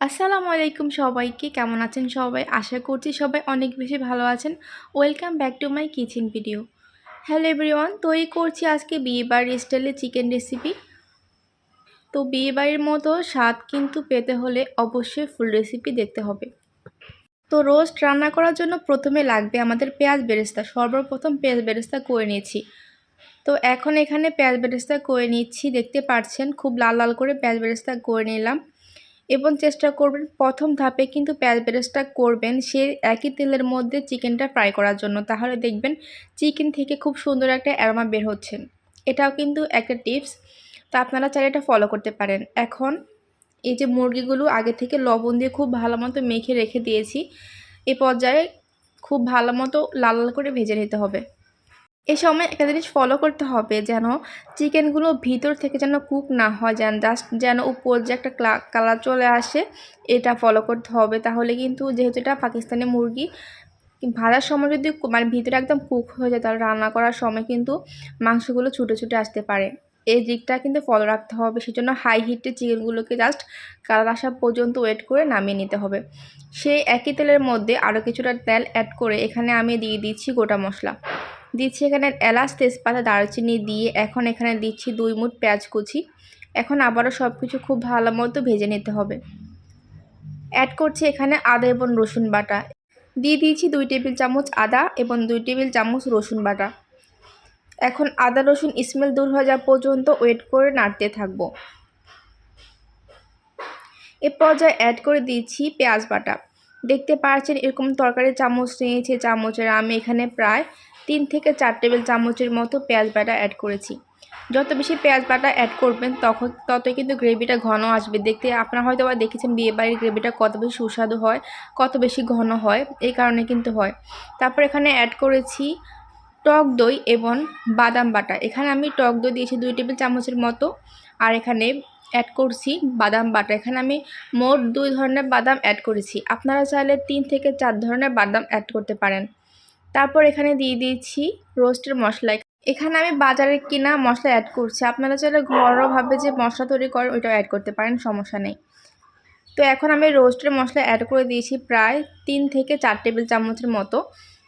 আসসালামু আলাইকুম সবাইকে, কেমন আছেন সবাই? আশা করছি সবাই অনেক বেশি ভালো আছেন। Welcome back to my kitchen video hello everyone তৈরি করছি আজকে বিয়েবাড়ির স্টাইলে চিকেন রেসিপি তো বিয়েবাড়ির মতো স্বাদ কিন্তু পেতে হলে অবশ্যই ফুল রেসিপি দেখতে হবে। তো রোস্ট রান্না করার জন্য প্রথমে লাগবে আমাদের পেঁয়াজ বেরেস্তা। সর্বপ্রথম পেঁয়াজ বেরেস্তা করে নিয়েছি। তো এখন এখানে পেঁয়াজ বেরেস্তা করে নিচ্ছি, দেখতে পাচ্ছেন, খুব লাল লাল করে পেঁয়াজ বেরেস্তা করে নিলাম। এবং চেষ্টা করবেন প্রথম ধাপে কিন্তু পেঁয়াজ বেরেস্তা করবেন। সে একই তেলের মধ্যে চিকেনটা ফ্রাই করার জন্য। তাহলে দেখবেন চিকেন থেকে খুব সুন্দর একটা অ্যারোমা বের হচ্ছে। এটাও কিন্তু একটা টিপস তো আপনারা চাইলে এটা ফলো করতে পারেন। এখন এই যে মুরগিগুলো আগে থেকে লবণ দিয়ে খুব ভালো মতো মেখে রেখে দিয়েছি। এ পর্যায়ে খুব ভালো মতো লাল লাল করে ভেজে নিতে হবে। এ সময় একটা জিনিস ফলো করতে হবে যেন চিকেনগুলো ভিতর থেকে যেন কুক না হয়, যেন জাস্ট যেন উপর যে একটা কালার চলে আসে, এটা ফলো করতে হবে। তাহলে কিন্তু যেহেতু এটা পাকিস্তানি মুরগি, ভাজার সময় যদি মানে ভিতরে একদম কুক হয়ে যায়, তাহলে রান্না করার সময় কিন্তু মাংসগুলো ছুটে ছুটে আসতে পারে। এই দিকটা কিন্তু ফলো রাখতে হবে, সেজন্য হাই হিটে চিকেনগুলোকে জাস্ট কালার আসা পর্যন্ত ওয়েট করে নামিয়ে নিতে হবে। সেই একই তেলের মধ্যে আরও কিছুটা তেল অ্যাড করে এখানে আমি দিয়ে দিচ্ছি গোটা মশলা। দিচ্ছি এখানে এলাচ, তেজপাতা, দারচিনি দিয়ে এখন এখানে দিচ্ছি দুই মুঠ পেঁয়াজ কুচি। এখন আবারও সব কিছু খুব ভালো মতো ভেজে নিতে হবে। অ্যাড করছি এখানে আদা এবং রসুন বাটা। দিয়ে দিয়েছি দুই টেবিল চামচ আদা এবং দুই টেবিল চামচ রসুন বাটা। এখন আদা, রসুন স্মেল দূর হয়ে যাওয়া পর্যন্ত ওয়েট করে নাড়তে থাকব। এ পর্যায়ে অ্যাড করে দিচ্ছি পেঁয়াজ বাটা। দেখতে পাচ্ছেন এরকম তরকারি চামচ নিয়েছি, চামচের আমি এখানে প্রায় তিন থেকে চার টেবিল চামচের মতো পেঁয়াজ বাটা অ্যাড করেছি। যত বেশি পেঁয়াজ বাটা অ্যাড করবেন তখন ততই কিন্তু গ্রেভিটা ঘন আসবে। দেখতে আপনারা হয়তো বা দেখেছেন বিয়েবাড়ির গ্রেভিটা কত বেশি সুস্বাদু হয়, কত বেশি ঘন হয়, এই কারণে কিন্তু হয়। তারপর এখানে অ্যাড করেছি টক দই এবং বাদাম বাটা। এখানে আমি টক দই দিয়েছি দুই টেবিল চামচের মতো আর এখানে অ্যাড করছি বাদাম বাটা। এখানে আমি মোট দুই ধরনের বাদাম অ্যাড করেছি। আপনারা চাইলে তিন থেকে চার ধরনের বাদাম অ্যাড করতে পারেন। তারপর এখানে দিয়ে দিয়েছি রোস্টের মশলা। এখানে আমি বাজারে কিনা মশলা অ্যাড করছি। আপনারা চাইলে ঘরোয়াভাবে যে মশলা তৈরি করেন, ওইটাও অ্যাড করতে পারেন, সমস্যা নেই। তো এখন আমি রোস্টের মশলা অ্যাড করে দিয়েছি প্রায় তিন থেকে চার টেবিল চামচের মতো।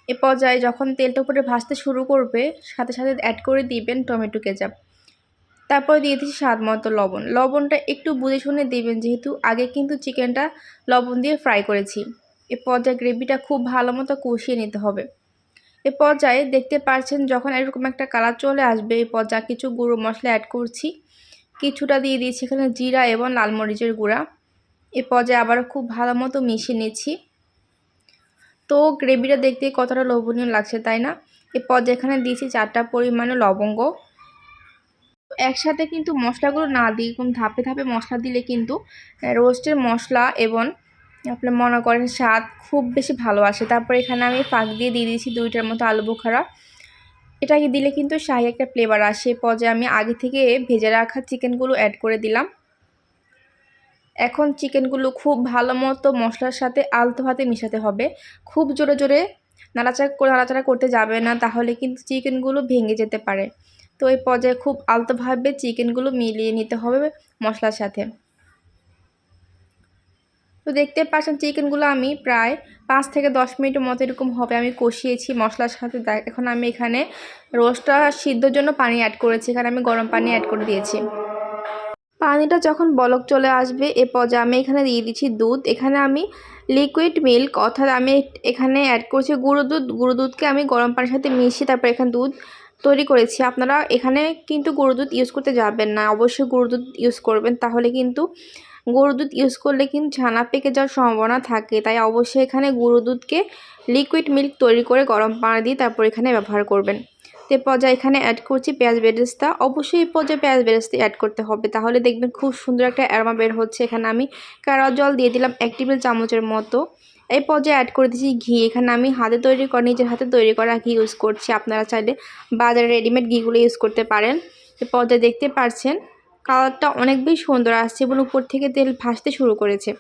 এ পর্যায়ে যখন তেলটা উপরে ভাজতে শুরু করবে, সাথে সাথে অ্যাড করে দিবেন টমেটো কেচাপ। তারপর দিয়ে দিচ্ছি স্বাদ মতো লবণ। লবণটা একটু বুঝে শুনে দেবেন, যেহেতু আগে কিন্তু চিকেনটা লবণ দিয়ে ফ্রাই করেছি। এ পর্যায়ে গ্রেভিটা খুব ভালো মতো কষিয়ে নিতে হবে। এ পর্যায়ে দেখতে পাচ্ছেন যখন এরকম একটা কালার চলে আসবে এই পর্যায়ে কিছু গুঁড়ো মশলা অ্যাড করছি। কিছুটা দিয়ে দিয়েছি এখানে জিরা এবং লাল মরিচের গুঁড়া। এ পর্যায়ে আবারও খুব ভালো মতো মিশিয়ে নিচ্ছি। তো গ্রেভিটা দেখতে কতটা লোভনীয় লাগছে, তাই না? এ পর্যায়ে এখানে দিয়েছি চারটা পরিমাণে লবঙ্গ। একসাথে কিন্তু মশলাগুলো না দিই এরকম ধাপে ধাপে মশলা দিলে কিন্তু রোস্টের মশলা এবং আপনার মনে করেন স্বাদ খুব বেশি ভালো আসে তারপর এখানে আমি ফাঁক দিয়ে দিয়ে দিয়েছি দুইটার মতো আলু বোখারা। এটাকে দিলে কিন্তু শাহি একটা ফ্লেভার আসে। পর্যায়ে আমি আগে থেকে ভেজে রাখা চিকেনগুলো অ্যাড করে দিলাম। এখন চিকেনগুলো খুব ভালো মতো মশলার সাথে আলতো হাতে মিশাতে হবে। খুব জোরে জোরে নাড়াচাড়া নাড়াচাড়া করতে যাবে না, তাহলে কিন্তু চিকেনগুলো ভেঙে যেতে পারে। তো এই পর্যায়ে খুব আলতোভাবে চিকেনগুলো মিলিয়ে নিতে হবে মশলার সাথে। তো দেখতে পাচ্ছেন চিকেনগুলো আমি প্রায় পাঁচ থেকে দশ মিনিটের মতো এরকম হবে। আমি কষিয়েছি মশলার সাথে। এখন আমি এখানে রোস্টটা সিদ্ধর জন্য পানি অ্যাড করেছি। এখানে আমি গরম পানি অ্যাড করে দিয়েছি। পানিটা যখন বলক চলে আসবে, এ পর্যায়ে আমি এখানে দিয়ে দিচ্ছি দুধ। এখানে আমি লিকুইড মিল্ক অর্থাৎ আমি এখানে অ্যাড করছি গুঁড়ো দুধ। গুঁড়ো দুধকে আমি গরম পানির সাথে মিশিয়ে তারপর এখানে দুধ তৈরি করেছি। আপনারা এখানে কিন্তু গুঁড়ো দুধ ইউজ করতে যাবেন না। অবশ্যই গুঁড়ো দুধ ইউজ করবেন। তাহলে কিন্তু গরু দুধ ইউজ করলে কিন্তু ছানা পেকে যাওয়ার সম্ভাবনা থাকে। তাই অবশ্যই এখানে গরু দুধকে লিকুইড মিল্ক তৈরি করে গরম পানি দিয়ে তারপর এখানে ব্যবহার করবেন। তে পর্যায়ে এখানে অ্যাড করছি পেঁয়াজ বেরেস্তা। অবশ্যই এই পর্যায়ে পেঁয়াজ বেরেস্তা অ্যাড করতে হবে। তাহলে দেখবেন খুব সুন্দর একটা অ্যারমা বের হচ্ছে। এখানে আমি কারা জল দিয়ে দিলাম এক টেবিল চামচের মতো। এই পর্যায়ে অ্যাড করে দিচ্ছি ঘি। এখানে আমি হাতে তৈরি করা, নিজের হাতে তৈরি করা ঘি ইউজ করছি। আপনারা চাইলে বাজারে রেডিমেড ঘিগুলো ইউজ করতে পারেন। এ পর্যায়ে দেখতে পাচ্ছেন কালারটা অনেক বেশি সুন্দর আসছে এবং উপর থেকে তেল ভাসতে শুরু করেছে।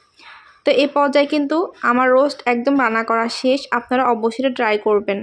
তো এই পর্যায়ে কিন্তু আমার রোস্ট একদম রান্না করা শেষ। আপনারা অবশ্যই ট্রাই করবেন।